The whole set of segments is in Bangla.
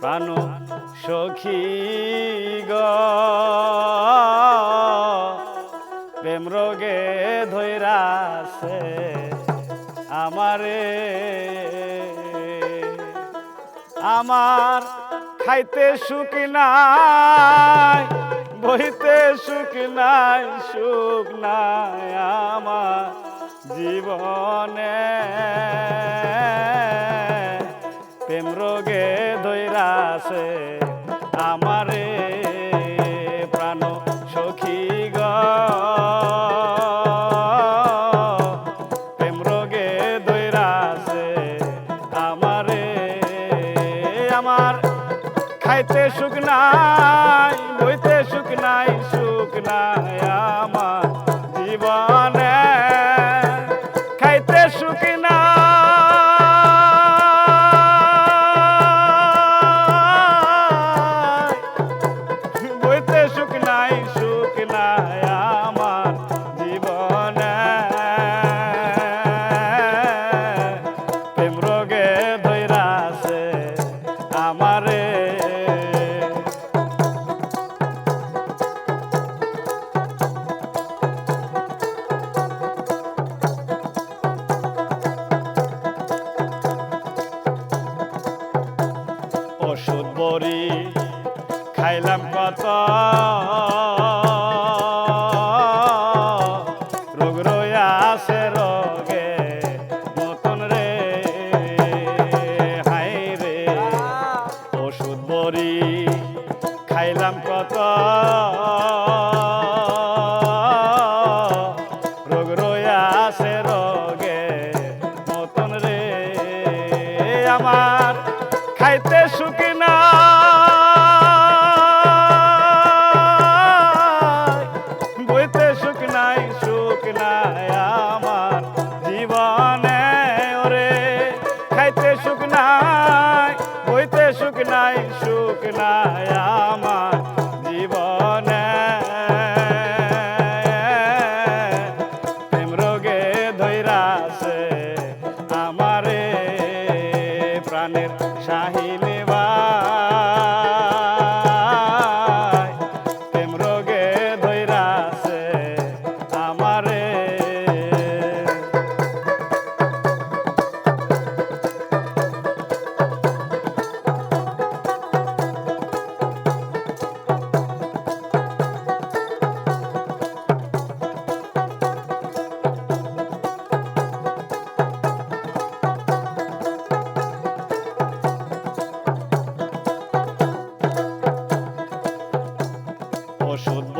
প্রাণ সখী গ। প্রেম রোগে ধৈরাছে আমারে। আমার খাইতে সুখ নাই বইতে সুখ নাই সুখ নাই আমার জীবনে। খাইতে সুখ নাই বইতে সুখ নাই সুখ নাই আমার জীবনে। বড়ি খাইলাম কত? রোগ রয়া আছে রোগে, নতুন রে হাই রে। ওষুধ খাইলাম কত? খাইতে সুখ নাই সুখ নাই আমার।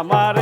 আমারে